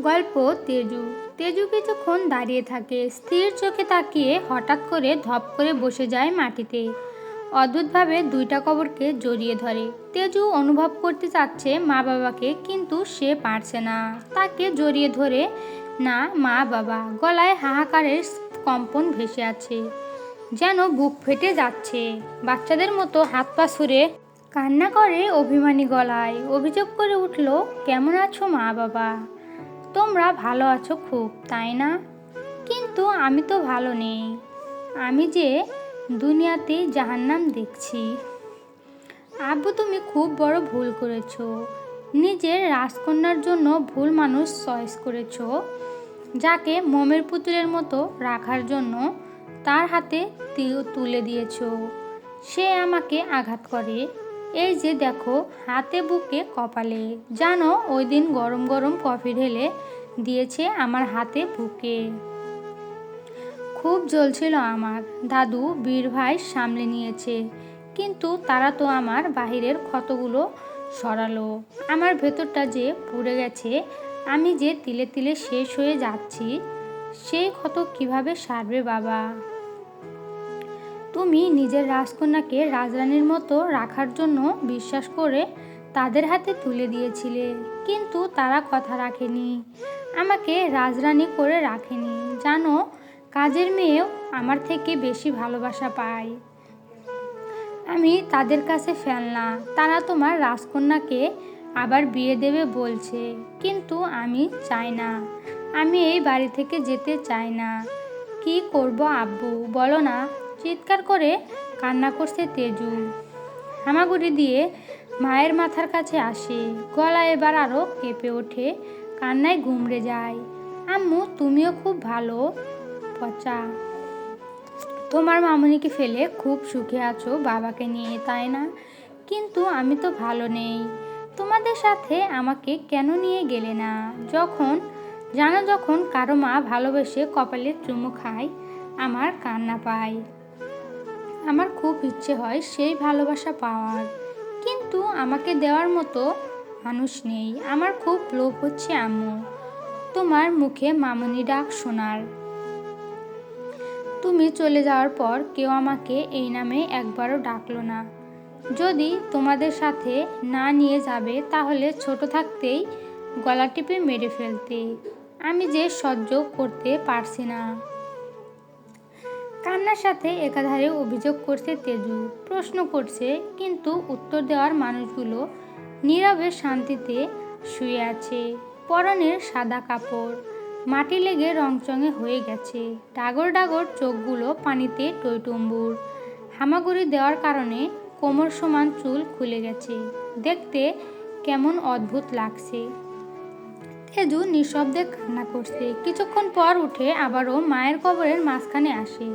গল্প তেজু। তেজু কিছুক্ষণ দাঁড়িয়ে থাকে। স্থির চোখে তাকিয়ে হঠাৎ করে ধপ করে বসে যায় মাটিতে। অদ্ভুতভাবে দুইটা কবরকে জড়িয়ে ধরে। তেজু অনুভব করতে চাচ্ছে মা বাবাকে, কিন্তু সে পারছে না। তাকে জড়িয়ে ধরে, না, মা বাবা, গলায় হাহাকারের কম্পন ভেসে আছে, যেন বুক ফেটে যাচ্ছে। বাচ্চাদের মতো হাত পা ছুড়ে কান্না করে অভিমানী গলায়। অভিযোগ করে উঠল, কেমন আছো মা বাবা? তোমরা ভালো আছো খুব, তাই না? কিন্তু আমি তো ভালো নেই। আমি যে দুনিয়াতে জাহান্নাম দেখছি। আব্বু, তুমি খুব বড় ভুল করেছ। নিজের রাজকন্যার জন্য ভুল মানুষ চয়েস করেছ, যাকে মমের পুতুলের মতো রাখার জন্য তার হাতে তুলে দিয়েছ। সে আমাকে আঘাত করে। এই যে দেখো, হাতে বুকে কপালে। জানো, ওই দিন গরম গরম কফি ঢেলে দিয়েছে আমার হাতে বুকে। খুব জ্বলছিল আমার। দাদু, বীর ভাই সামলে নিয়েছে। কিন্তু তারা তো আমার বাহিরের ক্ষতগুলো সরালো। আমার ভেতরটা যে পুড়ে গেছে, আমি যে তিলে তিলে শেষ হয়ে যাচ্ছি, সেই ক্ষত কীভাবে সারবে বাবা? তুমি নিজের রাজকন্যাকে রাজরানীর মতো রাখার জন্য বিশ্বাস করে তাদের হাতে তুলে দিয়েছিলে। কিন্তু তারা কথা রাখেনি। আমাকে রাজরানী করে রাখেনি। জানো, কাজের মেয়েও আমার থেকে বেশি ভালোবাসা পায়। আমি তাদের কাছে ফেলনা তারা তোমার রাজকন্যাকে আবার বিয়ে দেবে বলছে। কিন্তু আমি চাই না। আমি এই বাড়ি থেকে যেতে চাই না। কি করব আব্বু? বলো না। চিৎকার করে কান্না করছে তেজু। হামাগুড়ি দিয়ে মায়ের মাথার কাছে আসে। গলা এবার আরও কেঁপে ওঠে, কান্নায় ঘুমড়ে যায়। আম্মু, তুমিও খুব ভালো, পচা। তোমার মামুনিকে ফেলে খুব সুখে আছো বাবাকে নিয়ে, তাই না? কিন্তু আমি তো ভালো নেই। তোমাদের সাথে আমাকে কেন নিয়ে গেলে না? যখন, জানো যখন কারও মা ভালোবেসে কপালে চুমু খায়, আমার কান্না পায়। আমার খুব ইচ্ছে হয় সেই ভালোবাসা পাওয়ার। কিন্তু আমাকে দেওয়ার মতো মানুষ নেই। আমার খুব লোভ হচ্ছে আম্মু। তোমার মুখে মামনি ডাক শোনার। তুমি চলে যাওয়ার পর কেউ আমাকে এই নামে একবারও ডাকলো না। যদি তোমাদের সাথে না নিয়ে যাবে, তাহলে ছোট থাকতেই গলা টিপে মেরে ফেলতে। আমি যে সহ্য করতে পারছি না। কান্নার সাথে একাধারে অভিযোগ করছে তেজু, প্রশ্ন করছে, কিন্তু উত্তর দেওয়ার মানুষগুলো নীরবে শান্তিতে শুয়ে আছে। পরনের সাদা কাপড়, মাটি লেগে রংচঙে হয়ে গেছে। ডাগর ডাগর চোখগুলো পানিতে টইটুম্বুর। হামাগুড়ি দেওয়ার কারণে কোমর সমান চুল খুলে গেছে। দেখতে কেমন অদ্ভুত লাগছে। তেজু নিঃশব্দে কান্না করছে। কিছুক্ষণ পর উঠে আবারও মায়ের কবরের মাঝখানে আসে।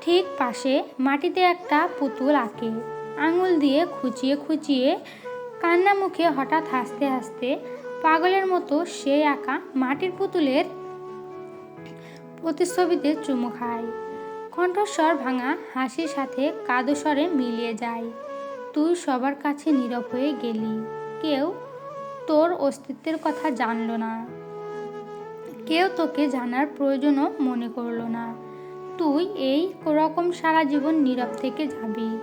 ঠিক পাশে মাটিতে একটা পুতুল আঁকে। আঙুল দিয়ে খুঁচিয়ে খুঁচিয়ে কান্না মুখে হঠাৎ হাসতে হাসতে পাগলের মতো সেই আঁকা মাটির পুতুলের প্রতিচ্ছবিতে চুমু খায়। কণ্ঠস্বর ভাঙা হাসির সাথে কাদো স্বরে মিলিয়ে যায়। তুই সবার কাছে নীরব হয়ে গেলি। কেউ তোর অস্তিত্বের কথা জানলো না। কেউ তোকে জানার প্রয়োজনও মনে করল না। তুই এই রকম সারা জীবন নীরব থেকে যাবি।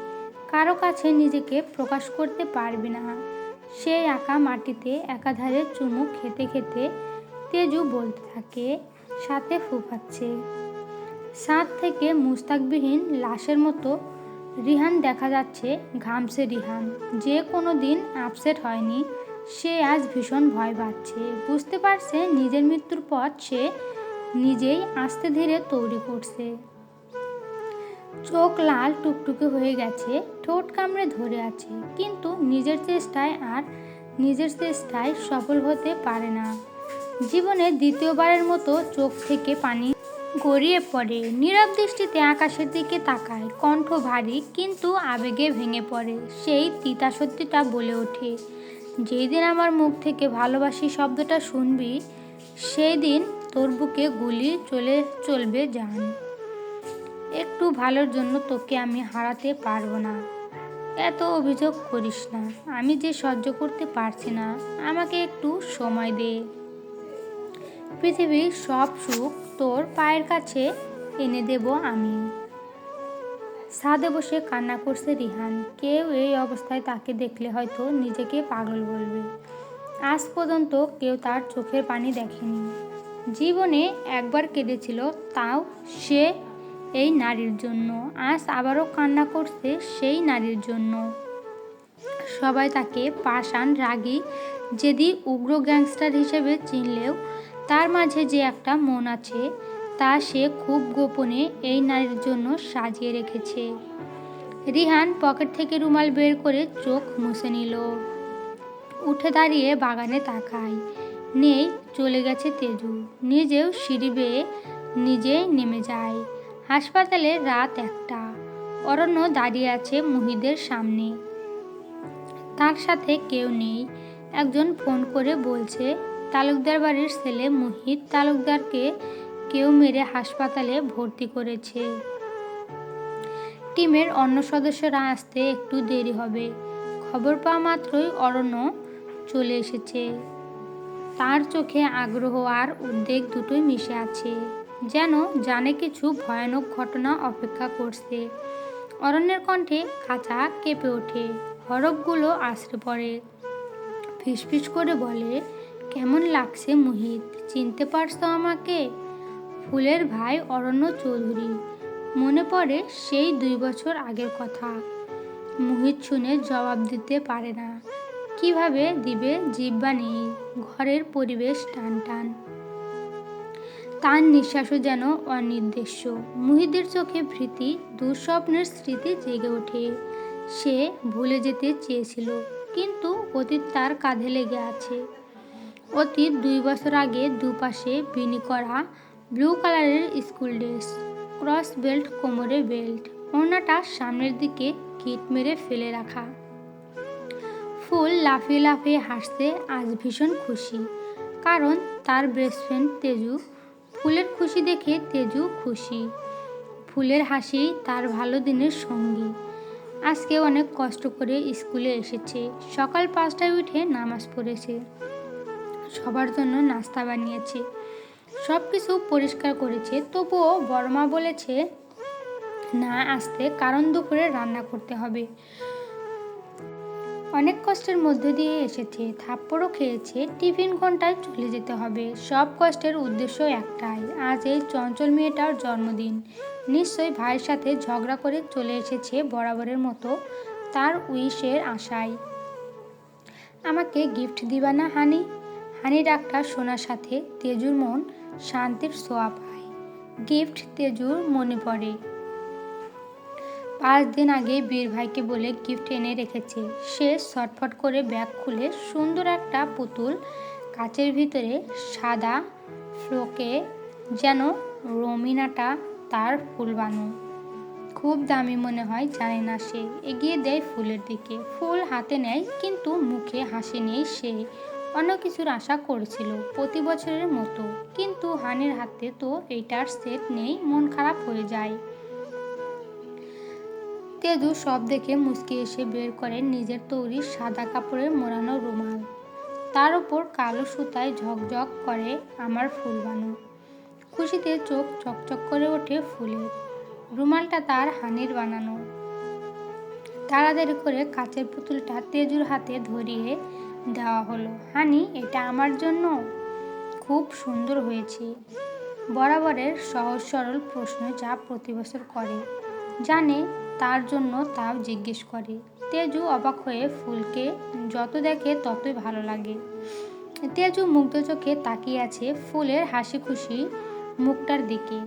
কারও কাছে নিজেকে প্রকাশ করতে পারবি না। সে একা মাটিতে একাধারে চুমু খেতে খেতে তেজু বলতে থাকে, সাথে ফুফাচ্ছে সাত থেকে মুস্তাকবিহীন লাশের মতো রিহান দেখা যাচ্ছে ঘামছে রিহান। যে কোনো দিন আপসেট হয়নি। সে আজ ভীষণ ভয় পাচ্ছে। বুঝতে পারছে নিজের মৃত্যুর পথ সে নিজেই আস্তে ধীরে তৈরি করছে। চোখ লাল টুকটুকে হয়ে গেছে, ঠোঁট কামড়ে ধরে আছে, কিন্তু নিজের চেষ্টায় আর নিজের চেষ্টায় সফল হতে পারে না। জীবনে দ্বিতীয়বারের মতো চোখ থেকে পানি গড়িয়ে পড়ে। নীরব দৃষ্টিতে আকাশের দিকে তাকায়, কণ্ঠ ভারী কিন্তু আবেগে ভেঙে পড়ে। সেই তিতা সত্যিটা বলে ওঠে। যেই দিন আমার মুখ থেকে ভালোবাসি শব্দটা শুনবি, সেই দিন তোর বুকে গুলি চলে চলবে জান। একটু ভালোর জন্য তোকে আমি হারাতে পারব না। এত অভিযোগ করিস না। আমি যে সহ্য করতে পারছি না। আমাকে একটু সময় দে। পৃথিবীর সব সুখ তোর পায়ের কাছে এনে দেব আমি। ছাদে বসে কান্না করছে রিহান। কেউ এই অবস্থায় তাকে দেখলে হয়তো নিজেকে পাগল বলবে। আজ পর্যন্ত কেউ তার চোখের পানি দেখেনি। জীবনে একবার কেঁদেছিল, তাও সে এই নারীর জন্য। আজ আবারও কান্না করছে সেই নারীর জন্য। সবাই তাকে পাষাণ রাগী যেদি উগ্র গ্যাংস্টার হিসেবে চিনলেও তার মাঝে যে একটা মন আছে তা সে খুব গোপনে এই নারীর জন্য সাজিয়ে রেখেছে। রিহান পকেট থেকে রুমাল বের করে চোখ মুছে নিল। উঠে দাঁড়িয়ে বাগানে তাকায়। নেই, চলে গেছে তেজু। নিজেও সিঁড়ি বেয়ে নিজেই নেমে যায়। হাসপাতালে রাত একটা। অরণ্য দাঁড়িয়ে আছে মুহিদের সামনে। তার সাথে কেউ নেই। একজন ফোন করে বলছে, তালুকদার বাড়ির ছেলে মুহিত তালুকদারকে কেউ মেরে হাসপাতালে ভর্তি করেছে। টিমের অন্য সদস্যরা আসতে একটু দেরি হবে। খবর পাওয়া মাত্রই অরণ্য চলে এসেছে। তার চোখে আগ্রহ আর উদ্বেগ দুটোই মিশে আছে। যেন জানে কিছু ভয়ানক ঘটনা অপেক্ষা করছে। অরণ্যের কণ্ঠে কাঁচা কেঁপে ওঠে। হরফগুলো আশ্রে পড়ে। ফিসফিস করে বলে, কেমন লাগছে মুহিত? চিনতে পারছ আমাকে? ফুলের ভাই অরণ্য চৌধুরী। মনে পড়ে সেই দুই বছর আগের কথা। মুহিত শুনে জবাব দিতে পারে না। কীভাবে দিবে জিব্বা নেই ঘরের পরিবেশ টান টান তার নিঃশ্বাসও যেন অনির্দেশ্য মুহিদের চোখে ভীতি, দুঃস্বপ্নের স্মৃতি জেগে ওঠে। সে ভুলে যেতে চেয়েছিল, কিন্তু অতীত তার কাঁধে লেগে আছে। অতীত দুই বছর আগে দুপাশে বিনি করা ব্লু কালারের স্কুল ড্রেস, ক্রস বেল্ট কোমরে বেল্ট। ওড়নাটা সামনের দিকে কিট মেরে ফেলে রাখা। ফুল লাফিয়ে লাফিয়ে হাসতে আজ ভীষণ খুশি। কারণ তার বেস্ট ফ্রেন্ড তেজু, ফুলের খুশি দেখে তেজু খুশি। ফুলের হাসি তার ভালো দিনের সঙ্গী। আজকে অনেক কষ্ট করে স্কুলে এসেছে। সকাল পাঁচটায় উঠে নামাজ পড়েছে। সবার জন্য নাস্তা বানিয়েছে। সব কিছু পরিষ্কার করেছে। তবুও বড়মা বলেছে, না আসতে কারণ দুপুরে রান্না করতে হবে। অনেক কষ্টের মধ্যে দিয়ে এসেছে। থাপ্পড়ও খেয়েছে, টিফিন ঘন্টায় চলে যেতে হবে। সব কষ্টের উদ্দেশ্য একটাই, আজ এই চঞ্চল মেয়েটার জন্মদিন। নিশ্চয়ই ভাইয়ের সাথে ঝগড়া করে চলে এসেছে বরাবরের মতো, তার উইশের আশায়। আমাকে গিফট দিবা না, হানি? হানি ডাক্তার শোনার সাথে তেজুর মন শান্তির সোয়া পায় গিফট তেজুর মনে পড়ে। পাঁচ দিন আগে বীর ভাইকে বলে গিফট এনে রেখেছে। সে ছটফট করে ব্যাগ খুলে সুন্দর একটা পুতুল কাচের ভিতরে সাদা ফ্লোকে যেন রমিনাটা তার ফুল বানু। খুব দামি মনে হয়, জানে না সে। এগিয়ে দেয় ফুলের দিকে। ফুল হাতে নেয়, কিন্তু মুখে হাসি নেই সে। অন্য কিছুর আশা করেছিল প্রতি বছরের মতো। কিন্তু হানির হাতে তো এইটার সেট নেই, মন খারাপ হয়ে যায়। তেজু সব দেখে মুচকি এসে বের করে নিজের তৈরি সাদা কাপড়ের মোড়ানো রুমাল। তার উপর কালো সুতায় ঝকঝক করে আমার ফুল বানু। খুশিতে চোখ চকচক করে ওঠে ফুলের। রুমালটা তার হানির বানানো। তাড়াতাড়ি করে কাচের পুতুলটা তেজুর হাতে ধরিয়ে দেওয়া হলো। হানি, এটা আমার জন্য? খুব সুন্দর হয়েছে। বরাবরের সহজ সরল প্রশ্ন যা প্রতি বছর করে। জানে, তার জন্য তাও জিজ্ঞেস করে। তেজু অবাক হয়ে ফুলকে যত দেখে ততই ভালো লাগে। তেজু মুগ্ধ চোখে তাকিয়ে আছে ফুলের হাসি খুশি মুখটার দিকে।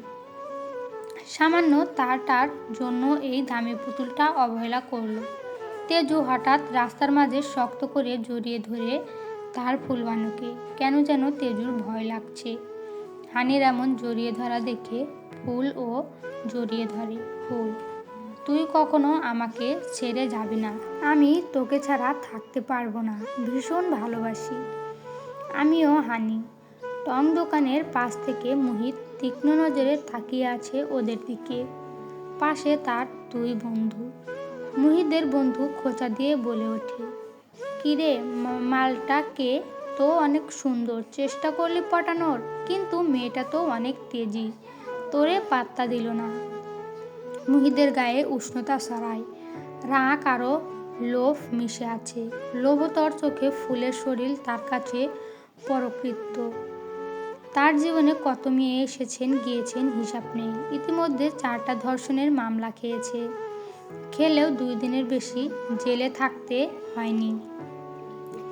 সামান্য তারটার জন্য এই দামি পুতুলটা অবহেলা করল। তেজু হঠাৎ রাস্তার মাঝে শক্ত করে জড়িয়ে ধরে তার ফুলবানুকে। কেন যেন তেজুর ভয় লাগছে। হানির এমন জড়িয়ে ধরা দেখে ফুল ও জড়িয়ে ধরে, ফুল, তুই কখনো আমাকে ছেড়ে যাবি না। আমি তোকে ছাড়া থাকতে পারব না। ভীষণ ভালোবাসি। আমিও হানি। টং দোকানের পাশ থেকে মোহিত তীক্ষ্ণ নজরে তাকিয়ে আছে ওদের দিকে। পাশে তার দুই বন্ধু। মুহিদের বন্ধু খোঁচা দিয়ে বলে ওঠে, কিরে মালটা কে? তো অনেক সুন্দর, চেষ্টা করলি পটানোর কিন্তু মেয়েটা তো অনেক তেজি, তোরে পাত্তা দিল না। মুহিদের গায়ে উষ্ণতা সরায় রাগ আরও লোভ মিশে আছে, লোভতর চোখে ফুলের শরীর তার কাছে পরকৃত্য। তার জীবনে কত মেয়ে এসেছেন, গিয়েছেন, হিসাব নেই, ইতিমধ্যে চারটা ধর্ষণের মামলা খেয়েছে। খেলেও দুই দিনের বেশি জেলে থাকতে হয়নি।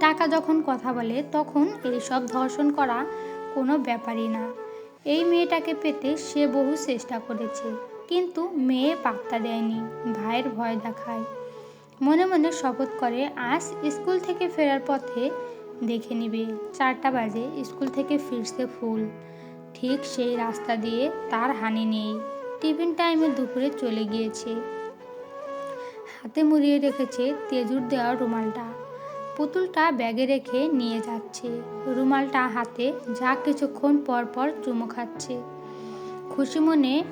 টাকা যখন কথা বলে, তখন এইসব ধর্ষণ করা কোনো ব্যাপারই না। এই মেয়েটাকে পেতে সে বহু চেষ্টা করেছে, কিন্তু মেয়ে পাত্তা দেয়নি, ভাইয়ের ভয় দেখায়। মনে মনে শপথ করে, আজ স্কুল থেকে ফেরার পথে দেখে নিবে, চারটা বাজে, স্কুল থেকে ফিরছে ফুল। ঠিক সেই রাস্তা দিয়ে তার হানি নেই। টিফিন টাইমে দুপুরে চলে গিয়েছে। হাতে মুড়িয়ে রেখেছে তেজুর দেওয়া রুমালটা। পুতুলটা ব্যাগে রেখে নিয়ে যাচ্ছে। রুমালটা হাতে যা কিছুক্ষণ পর পর চুমো খাচ্ছে। খুশি মনে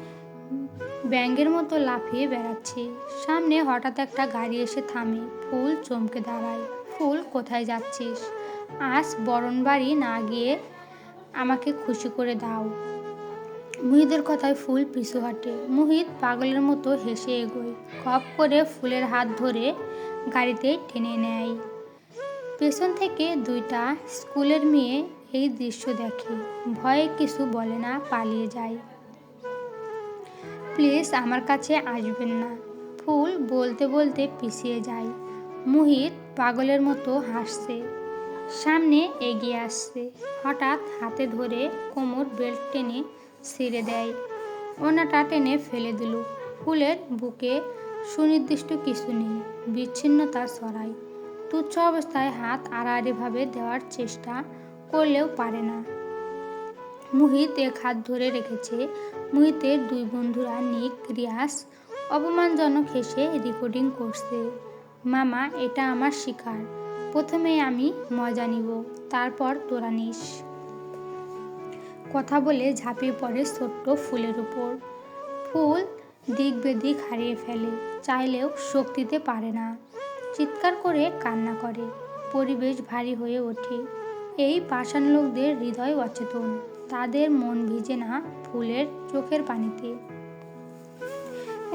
ব্যাঙ্গের মতো লাফিয়ে বেড়াচ্ছে। সামনে হঠাৎ একটা গাড়ি এসে থামে। ফুল চমকে দাঁড়ায়। ফুল, কোথায় যাচ্ছিস? আজ বরণ বাড়ি না গিয়ে আমাকে খুশি করে দাও। মুহিদের কথায় ফুল পিছু হাঁটে। মুহিত পাগলের মতো হেসে এগোয়। খপ করে ফুলের হাত ধরে গাড়িতে টেনে নেয়। পেছন থেকে দুইটা স্কুলের মেয়ে এই দৃশ্য দেখে। ভয়ে কিছু বলে না, পালিয়ে যায়। প্লিজ আমার কাছে আসবেন না। ফুল বলতে বলতে পিছিয়ে যায়। মুহিত পাগলের মতো হাসছে। সামনে এগিয়ে আসছে। হঠাৎ হাতে ধরে কোমর বেল্ট টেনে ছিঁড়ে দেয়। ওনাটা টেনে ফেলে দিল। ফুলের বুকে সুনির্দিষ্ট কিছু নেই, বিচ্ছিন্নতা ছড়ায়। তুচ্ছ অবস্থায় হাত আড়াআড়িভাবে দেওয়ার চেষ্টা করলেও পারে না। মুহিত এক হাত ধরে রেখেছে। মুহিতের দুই বন্ধুরা নিক রিয়াস অপমানজনক হেসে রেকর্ডিং করছে। মামা, এটা আমার শিকার। প্রথমে আমি মজা নিব, তারপর তোরা নিস। কথা বলে ঝাঁপিয়ে পড়ে ছোট্ট ফুলের উপর। ফুল দিক বেদিক হারিয়ে ফেলে, চাইলেও শক্তিতে পারে না। চিৎকার করে কান্না করে, পরিবেশ ভারী হয়ে ওঠে। এই পাষাণ লোকদের হৃদয় অচেতন, তাদের মন ভিজে না ফুলের চোখের পানিতে।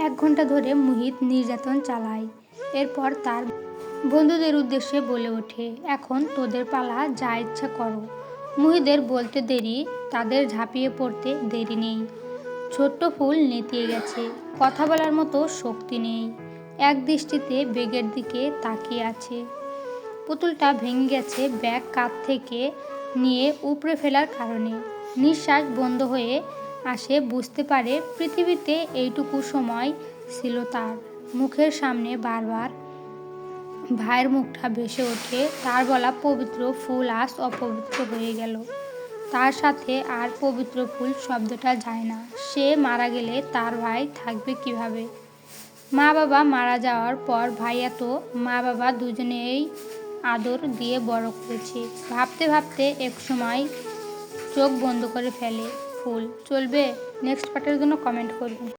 এক ঘণ্টা ধরে মুহিত নির্যাতন চালায়, এরপর তার বন্ধুদের উদ্দেশ্যে বলে ওঠে, এখন তোদের পালা যা ইচ্ছা করো। মুহিদের বলতে দেরি, তাদের ঝাঁপিয়ে পড়তে দেরি নেই। ছোট্ট ফুল নেতিয়ে গেছে, কথা বলার মতো শক্তি নেই। এক দৃষ্টিতে বেগের দিকে তাকিয়ে আছে। পুতুলটা ভেঙে গেছে ব্যাগ কাত থেকে নিয়ে উপড়ে ফেলার কারণে। নিঃশ্বাস বন্ধ হয়ে আসে, বুঝতে পারে পৃথিবীতে এইটুকু সময় ছিল তার। মুখের সামনে বারবার ভাইয়ের মুখটা ভেসে ওঠে। তার বলা পবিত্র ফুল আজ অপবিত্র হয়ে গেল। তার সাথে আর পবিত্র ফুল শব্দটা যায় না। সে মারা গেলে তার ভাই থাকবে কীভাবে? মা বাবা মারা যাওয়ার পর ভাইয়া তো মা বাবা দুজনেই আদর দিয়ে বড় করেছে। ভাবতে ভাবতে এক সময় চোখ বন্ধ করে ফেলে ফুল। চলবে? নেক্সট পার্টের জন্য কমেন্ট করবেন